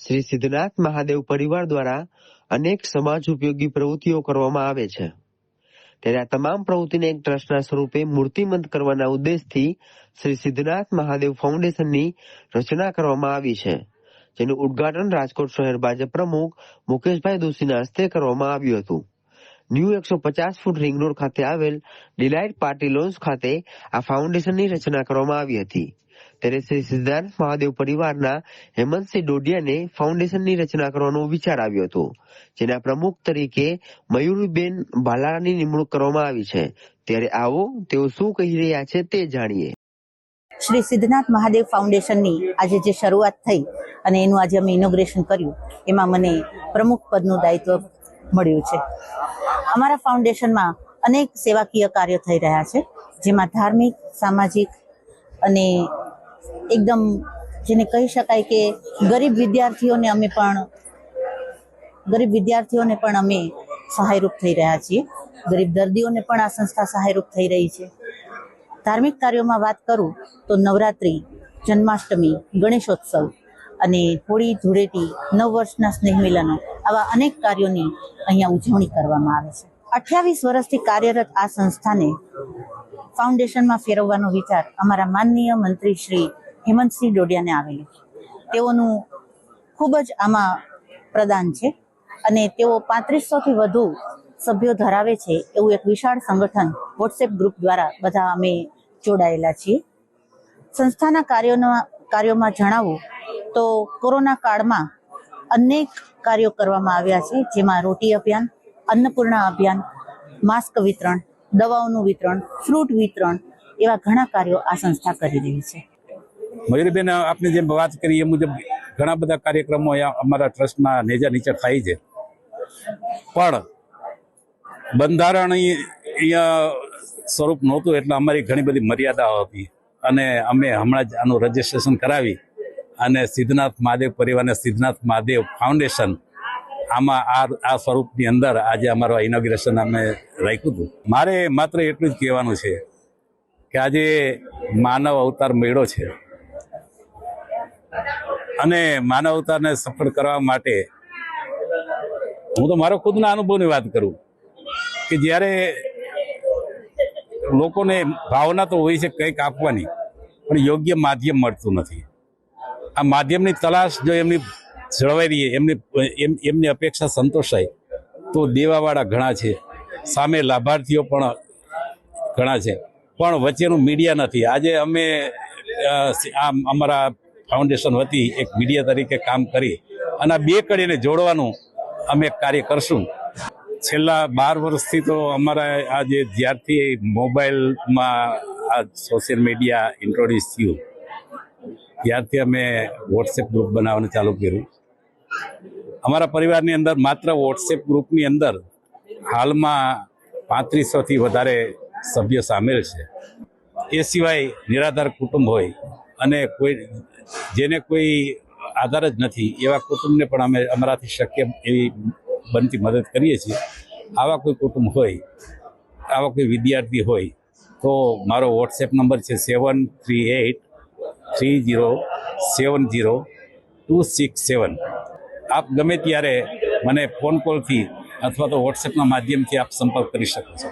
શ્રી સિદ્ધનાથ મહાદેવ પરિવાર દ્વારા અનેક સમાજ ઉપયોગી પ્રવૃત્તિઓ કરવામાં આવે છે. ત્યારે આ તમામ પ્રવૃત્તિને એક ટ્રસ્ટના સ્વરૂપે મૂર્તિમંત કરવાના ઉદ્દેશથી શ્રી સિદ્ધનાથ મહાદેવ ફાઉન્ડેશનની રચના કરવામાં આવી છે, જેનું ઉદ્ઘાટન રાજકોટ શહેર ભાજપ પ્રમુખ મુકેશભાઈ દોશીના હસ્તે કરવામાં આવ્યું હતું. ન્યૂ એકસો પચાસ ફૂટ રિંગ રોડ ખાતે આવેલ ડિલાઇટ પાર્ટી લોન્સ ખાતે આ ફાઉન્ડેશનની રચના કરવામાં આવી હતી. ત્યારે શ્રી સિદ્ધાર્થ મહાદેવ પરિવારના હેમંતસિંહ ડોડિયાને ફાઉન્ડેશનની રચના કરવાનો વિચાર આવ્યો હતો, જેના પ્રમુખ તરીકે મયુરીબેન ભાલાની નિમણૂક કરવામાં આવી છે. ત્યારે આવો તેઓ શું કહી રહ્યા છે તે જાણીએ. શ્રી સિદ્ધનાથ મહાદેવ ફાઉન્ડેશનની આજે જે શરૂઆત થઈ અને એનું આજે અમે ઇનોગ્રેશન કર્યું, એમાં મને પ્રમુખ પદનું દાયિત્વ મળ્યું છે. અમારા ફાઉન્ડેશનમાં અનેક સેવાકીય કાર્યો થઈ રહ્યા છે, જેમાં ધાર્મિક, સામાજિક અને એકદમ જેને કહી શકાય કે ગરીબ વિદ્યાર્થીઓને અમે પણ ગરીબ વિદ્યાર્થીઓને પણ અમે સહાયરૂપ થઈ રહ્યા છીએ. ગરીબ દર્દીઓને પણ આ સંસ્થા સહાયરૂપ થઈ રહી છે. ધાર્મિક કાર્યોમાં વાત કરું તો નવરાત્રિ, જન્માષ્ટમી, ગણેશોત્સવ અને હોળી, ધૂળેટી, નવ વર્ષના સ્નેહ મિલનો આવા અનેક કાર્યોની અહીંયા ઉજવણી કરવામાં આવે છે. અઠ્યાવીસ વર્ષથી કાર્યરત આ સંસ્થાને ફાઉન્ડેશનમાં ફેરવવાનો વિચાર અમારા માનનીય મંત્રી શ્રી હેમંતસિંહ ડોડિયાને છે. તેઓનું ખૂબ જ આમાં પ્રદાન છે અને તેઓ પાંત્રીસોથી વધુ સભ્યો ધરાવે છે એવું એક વિશાળ સંગઠન વોટ્સએપ ગ્રુપ દ્વારા બધા અમે જોડાયેલા છીએ. સંસ્થાના કાર્યોના કાર્યોમાં જણાવું તો કોરોના કાળમાં અનેક કાર્યો કરવામાં આવ્યા છે, જેમાં રોટી અભિયાન, અન્નપૂર્ણા અભિયાન, માસ્ક વિતરણ, દવાઓનું વિતરણ, ફ્રૂટ વિતરણ એવા ઘણા કાર્યો આ સંસ્થા કરી રહી છે. મયુરીબેન, આપની જેમ વાત કરી એ મુજબ ઘણા બધા કાર્યક્રમો અમારા ટ્રસ્ટના નેજા નીચે થાય છે. પણ બંધારણ અહીંયા સ્વરૂપ નહોતું એટલે અમારી ઘણી બધી મર્યાદાઓ હતી. અને અમે હમણાં જ આનું રજીસ્ટ્રેશન કરાવી અને સિદ્ધનાથ મહાદેવ પરિવારને સિદ્ધનાથ મહાદેવ ફાઉન્ડેશન આમાં આ આ સ્વરૂપની અંદર આજે અમારું ઇનોગ્રેશન અમે રાખ્યું હતું. મારે માત્ર એટલું જ કહેવાનું છે કે આજે માનવ અવતાર મેળો છે. અને માનવતાને સફળ કરવા માટે હું તો મારો ખુદના અનુભવની વાત કરું કે જ્યારે લોકોને ભાવના તો હોય છે કંઈક આપવાની, પણ યોગ્ય માધ્યમ મળતું નથી. આ માધ્યમની તલાશ જો એમની જળવાઈ રહીએ એમની, એમ, એમની અપેક્ષા સંતોષાય, તો દેવાવાળા ઘણા છે. સામે લાભાર્થીઓ પણ ઘણા છે. પણ વચ્ચેનું મીડિયા નથી. આજે અમે આ અમારા ફાઉન્ડેશન વતી એક મીડિયા તરીકે કામ કરી અને આ બે કડીને જોડવાનું અમે કાર્ય કરશું. છેલ્લા બાર વર્ષથી તો અમારા આ જે જ્યારથી મોબાઈલમાં આ સોશિયલ મીડિયા ઇન્ટ્રોડ્યુસ થયું, ત્યારથી અમે વોટ્સએપ ગ્રુપ બનાવવાનું ચાલુ કર્યું. અમારા પરિવારની અંદર માત્ર વોટ્સએપ ગ્રુપની અંદર હાલમાં પાંત્રીસોથી વધારે સભ્યો સામેલ છે. એ સિવાય નિરાધાર કુટુંબ હોય અને કોઈ જેને કોઈ આધાર જ નથી, એવા કુટુંબને પણ અમે અમારાથી શક્ય એવી બનતી મદદ કરીએ છીએ. આવા કોઈ કુટુંબ હોય, આવા કોઈ વિદ્યાર્થી હોય, તો મારો વોટ્સએપ નંબર છે seven three eight three zero seven zero two six seven આપ ગમે ત્યારે મને ફોન કોલથી અથવા તો વોટ્સએપના માધ્યમથી આપ સંપર્ક કરી શકો છો.